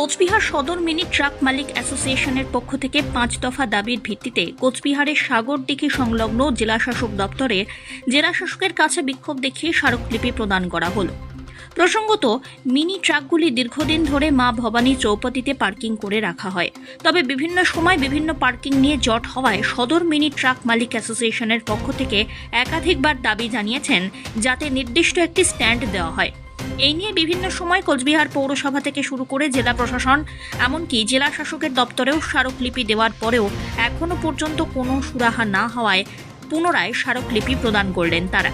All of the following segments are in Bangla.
কোচবিহার সদর মিনি ট্রাক মালিক অ্যাসোসিয়েশনের পক্ষ থেকে পাঁচ দফা দাবির ভিত্তিতে কোচবিহারের সাগরদিঘি সংলগ্ন জেলাশাসক দপ্তরে জেলাশাসকের কাছে বিক্ষোভ দেখিয়ে স্মারকলিপি প্রদান করা হলো। প্রসঙ্গত, মিনি ট্রাকগুলি দীর্ঘদিন ধরে মা ভবানী চৌপতিতে পার্কিং করে রাখা হয়। তবে বিভিন্ন সময় বিভিন্ন পার্কিং নিয়ে জট হওয়ায় সদর মিনি ট্রাক মালিক অ্যাসোসিয়েশনের পক্ষ থেকে একাধিকবার দাবি জানিয়েছেন, যাতে নির্দিষ্ট একটি স্ট্যান্ড দেওয়া হয়। এই নিয়ে বিভিন্ন সময় কোচবিহার পৌরসভা থেকে শুরু করে জেলা প্রশাসন, এমনকি জেলা শাসকের দপ্তরেও স্মারকলিপি দেওয়ার পরেও এখনও পর্যন্ত কোনো সুরাহা না হওয়ায় পুনরায় স্মারকলিপি প্রদান করলেন তারা।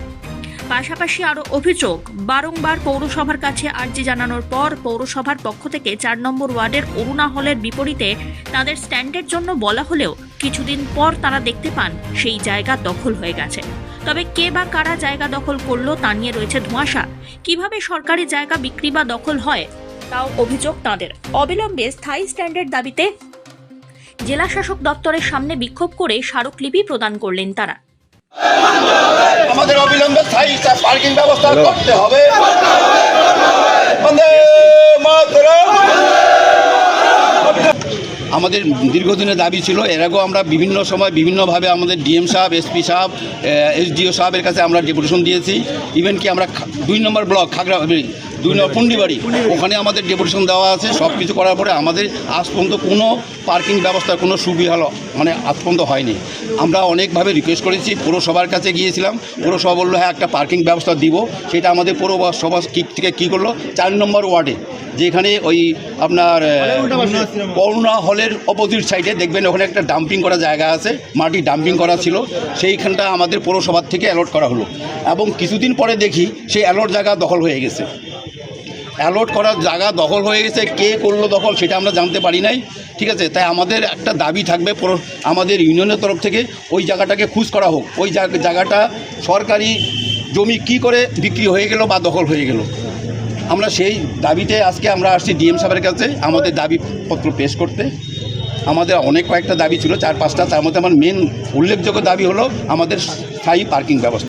পাশাপাশি আরও অভিযোগ, বারংবার পৌরসভার কাছে আর্জি জানানোর পর পৌরসভার পক্ষ থেকে চার নম্বর ওয়ার্ডের অরুণা হলের বিপরীতে তাদের স্ট্যান্ডের জন্য বলা হলেও কিছুদিন পর তারা দেখতে পান সেই জায়গা দখল হয়ে গেছে। তবে কে বা কারা জায়গা দখল করল তা নিয়ে রয়েছে ধোঁয়াশা। কীভাবে সরকারি জায়গা বিক্রি বা দখল হয় তাও অভিযোগ তাদের। অবিলম্বে স্থায়ী স্ট্যান্ডার্ড দাবিতে জেলা শাসক দপ্তরের সামনে বিক্ষোভ করে স্মারকলিপি প্রদান করলেন তারা। আমাদের অবিলম্বে স্থায়ী পার্কিং ব্যবস্থা করতে হবে। আমাদের দীর্ঘদিনের দাবি ছিল, এর আগেও আমরা বিভিন্ন সময় বিভিন্নভাবে আমাদের ডিএম সাহেব, এসপি সাহেব এসডিও সাহেবের কাছে আমরা ডেপুটেশন দিয়েছি। ইভেন কি আমরা দুই নম্বর ব্লক, খাগড়া দুই নম্বর পুন্ডিবাড়ি ওখানে আমাদের ডেপুটেশন দেওয়া আছে সব কিছু করার পরে আমাদের আজ পর্যন্ত কোনো পার্কিং ব্যবস্থার কোনো সুবিধা মানে আজ পর্যন্ত হয়নি। আমরা অনেকভাবে রিকোয়েস্ট করেছি পৌরসভার কাছে গিয়েছিলাম। পৌরসভা বলল হ্যাঁ একটা পার্কিং ব্যবস্থা দিব। সেটা আমাদের পৌরসভা কি থেকে কী করল? চার নম্বর ওয়ার্ডে যেখানে ওই আপনার করুণা হলের অপোজিট সাইডে দেখবেন ওখানে একটা ডাম্পিং করা জায়গা আছে মাটি ডাম্পিং করা ছিল। সেইখানটা আমাদের পৌরসভার থেকে অ্যালট করা হলো। এবং কিছুদিন পরে দেখি সেই অ্যালট জায়গা দখল হয়ে গেছে। অ্যালট করার জায়গা দখল হয়ে গেছে, কে করল দখল সেটা আমরা জানতে পারি নাই, ঠিক আছে? তাই আমাদের একটা দাবি থাকবে আমাদের ইউনিয়নের তরফ থেকে ওই জায়গাটাকে খুঁজ করা হোক। ওই জায়গাটা সরকারি জমি কি করে বিক্রি হয়ে গেল বা দখল হয়ে গেল? আমরা সেই দাবিতে আজকে আমরা আসছি ডিএম সাহেবের কাছে, আমাদের দাবিপত্র পেশ করতে। আমাদের অনেক কয়েকটা দাবি ছিল, চার পাঁচটা, তার মধ্যে আমার মেন উল্লেখযোগ্য দাবি হলো আমাদের স্থায়ী পার্কিং ব্যবস্থা।